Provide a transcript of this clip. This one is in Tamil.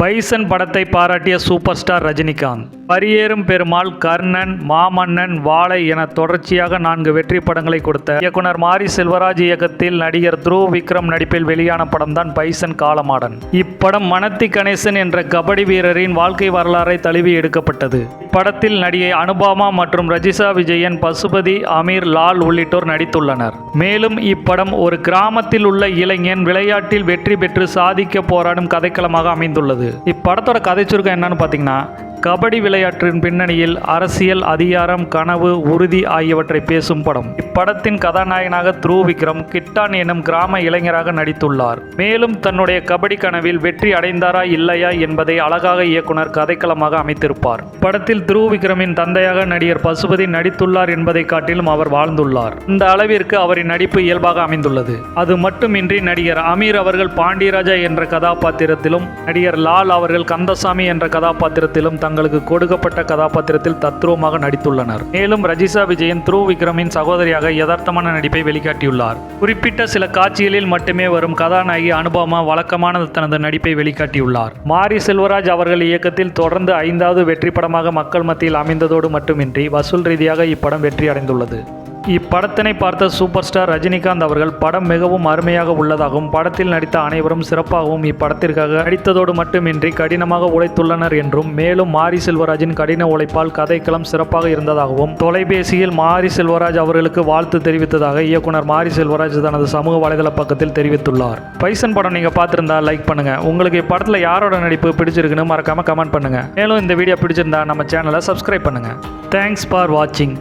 பைசன் படத்தை பாராட்டிய சூப்பர் ஸ்டார் ரஜினிகாந்த். பரியேறும் பெருமாள் கர்ணன் மாமன்னன் வாழை என தொடர்ச்சியாக நான்கு வெற்றி படங்களை கொடுத்த இயக்குனர் மாரி செல்வராஜ் இயக்கத்தில் நடிகர் துருவ் விக்ரம் நடிப்பில் வெளியான படம்தான் பைசன் காலமாடன். இப்படம் மனத்தி கணேசன் என்ற கபடி வீரரின் வாழ்க்கை வரலாறை தழுவி எடுக்கப்பட்டது. இப்படத்தில் நடிகை அனுபாமா மற்றும் ரஜிஷா விஜயன் பசுபதி அமீர் லால் உள்ளிட்டோர் நடித்துள்ளனர். மேலும் இப்படம் ஒரு கிராமத்தில் உள்ள இளைஞன் விளையாட்டில் வெற்றி பெற்று சாதிக்க போராடும் கதைக்களமாக அமைந்துள்ளது. இப்படத்தோட கதை சுருக்கம் என்னன்னு பார்த்தீங்கன்னா கபடி விளையாட்டின் பின்னணியில் அரசியல் அதிகாரம் கனவு உறுதி ஆகியவற்றை பேசும் படம். இப்படத்தின் கதாநாயகனாக த்ரூ விக்ரம் கிட்டான் எனும் கிராம இளைஞராக நடித்துள்ளார். மேலும் தன்னுடைய கபடி கனவில் வெற்றி அடைந்தாரா இல்லையா என்பதை அழகாக இயக்குனர் கதைக்களமாக அமைத்திருப்பார். படத்தில் த்ரூ விக்ரமின் தந்தையாக நடிகர் பசுபதி நடித்துள்ளார் என்பதை காட்டிலும் அவர் வாழ்ந்துள்ளார். இந்த அளவிற்கு அவரின் நடிப்பு இயல்பாக அமைந்துள்ளது. அது மட்டுமின்றி நடிகர் அமீர் அவர்கள் பாண்டியராஜா என்ற கதாபாத்திரத்திலும் நடிகர் லால் அவர்கள் கந்தசாமி என்ற கதாபாத்திரத்திலும் தங்களுக்கு கொடுக்கப்பட்ட கதாபாத்திரத்தில் தத்ரூபமாக நடித்துள்ளனர். மேலும் ரஜிஷா விஜயன் த்ரூ விக்ரமின் சகோதரியாக யதார்த்தமான நடிப்பை வெளிக்காட்டியுள்ளார். குறிப்பிட்ட சில காட்சிகளில் மட்டுமே வரும் கதாநாயகி அனுபவமா வழக்கமான தனது நடிப்பை வெளிக்காட்டியுள்ளார். மாரி செல்வராஜ் அவர்கள் இயக்கத்தில் தொடர்ந்து ஐந்தாவது வெற்றி படமாக மக்கள் மத்தியில் அமைந்ததோடு மட்டுமின்றி வசூல் ரீதியாக இப்படம் வெற்றி அடைந்துள்ளது இப்படத்தினை பார்த்த சூப்பர் ஸ்டார் ரஜினிகாந்த் அவர்கள் படம் மிகவும் அருமையாக உள்ளதாகவும் படத்தில் நடித்த அனைவரும் சிறப்பாகவும் இப்படத்திற்காக நடித்ததோடு மட்டுமின்றி கடினமாக உழைத்துள்ளனர் என்றும் மேலும் மாரி செல்வராஜின் கடின உழைப்பால் கதைக்களம் சிறப்பாக இருந்ததாகவும் தொலைபேசியில் மாரி செல்வராஜ் அவர்களுக்கு வாழ்த்து தெரிவித்ததாக இயக்குனர் மாரி செல்வராஜ் தனது சமூக வலைதள பக்கத்தில் தெரிவித்துள்ளார். பைசன் படம் நீங்க பார்த்திருந்தா லைக் பண்ணுங்க. உங்களுக்கு இப்படத்தில் யாரோட நடிப்பு பிடிச்சிருக்குன்னு மறக்காம கமெண்ட் பண்ணுங்க. மேலும் இந்த வீடியோ பிடிச்சிருந்தா நம்ம சேனலை சப்ஸ்கிரைப் பண்ணுங்க. தேங்க்ஸ் ஃபார் வாட்சிங்